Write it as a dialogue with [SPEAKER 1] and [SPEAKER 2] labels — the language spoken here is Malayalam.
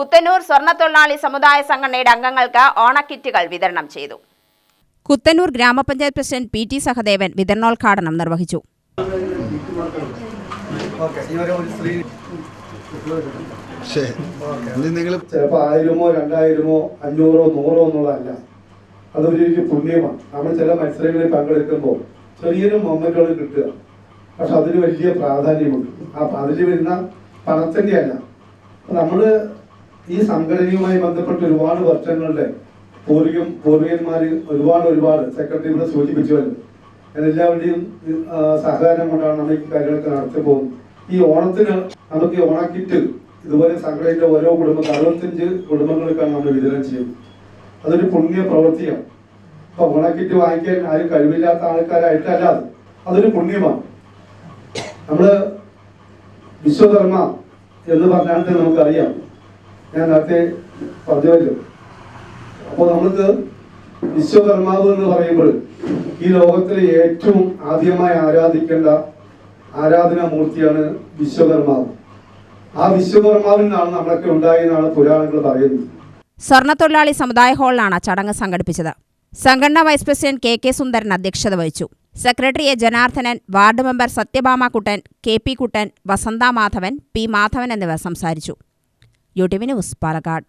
[SPEAKER 1] കുത്തന്നൂർ സ്വർണത്തൊഴിലാളി സമുദായ സംഘടനയുടെ അംഗങ്ങൾക്ക് ഓണക്കിറ്റുകൾ വിതരണം ചെയ്തു. കുത്തനൂർ ഗ്രാമപഞ്ചായത്ത് പ്രസിഡന്റ് പി ടി സഹദേവൻ വിതരണോദ്ഘാടനം നിർവഹിച്ചു.
[SPEAKER 2] ചിലപ്പോൾ ആയിരമോ രണ്ടായിരമോ അഞ്ഞൂറോ നൂറോ എന്നുള്ളതല്ല. അതൊരു പുണ്യമാണ്. നമ്മൾ ചില മത്സരങ്ങളിൽ പങ്കെടുക്കുമ്പോൾ ചെറിയൊരു മൊമെന്റുകൾ കിട്ടുക. പക്ഷെ അതിന് വലിയ പ്രാധാന്യമുണ്ട്. ആ അതിൽ വരുന്ന പണത്തിന്റെ അല്ല നമ്മൾ ഈ സംഘടനയുമായി ബന്ധപ്പെട്ട് ഒരുപാട് വർഷങ്ങളുടെ പൂർവികം പൂർവികന്മാർ ഒരുപാട് ഒരുപാട് സെക്രട്ടറി ഇവിടെ സൂചിപ്പിച്ചുവല്ലോ എല്ലാവരുടെയും ആ, സഹകരണം കൊണ്ടാണ് നമ്മൾ ഈ കാര്യങ്ങളൊക്കെ നടത്തി പോകുന്നത് ഈ ഓണത്തിന് നമുക്ക് ഈ ഓണക്കിറ്റ് ഇതുപോലെ സംഘടനയുടെ ഓരോ കുടുംബം അറുപത്തഞ്ച് കുടുംബങ്ങൾക്കാണ് നമ്മൾ വിതരണം ചെയ്യുന്നത്. അതൊരു പുണ്യ പ്രവൃത്തിയാണ്. അപ്പൊ ഓണക്കിറ്റ് വാങ്ങിക്കാൻ ആരും കഴിവില്ലാത്ത ആൾക്കാരായിട്ടല്ല അത്. അതൊരു പുണ്യമാണ്. നമ്മൾ വിശ്വകർമ്മ എന്ന് പറഞ്ഞാൽ നമുക്കറിയാം. ഞാൻ നേരത്തെ പറഞ്ഞുവല്ലോ. അപ്പോൾ നമ്മൾക്ക് വിശ്വകർമാവ് എന്ന് പറയുമ്പോൾ ഈ ലോകത്തിലെ ഏറ്റവും ആദ്യമായി ആരാധിക്കേണ്ട ആരാധനാമൂർത്തിയാണ് വിശ്വകർമാവ്. ആ വിശ്വകർമാവിനാണ് നമ്മളൊക്കെ ഉണ്ടായെന്നാണ് പുരാണങ്ങൾ പറയുന്നത്.
[SPEAKER 1] സ്വർണത്തൊഴിലാളി സമുദായ ഹാളിലാണ് ചടങ്ങ് സംഘടിപ്പിച്ചത്. സംഘടനാ vice president K K Sundaran അധ്യക്ഷത വഹിച്ചു. Secretary A Janardhanan ward member Sathyabhama Kuttan K P Kuttan Vasantha Madhavan P Madhavan എന്നിവർ സംസാരിച്ചു. your Divine Sparagard.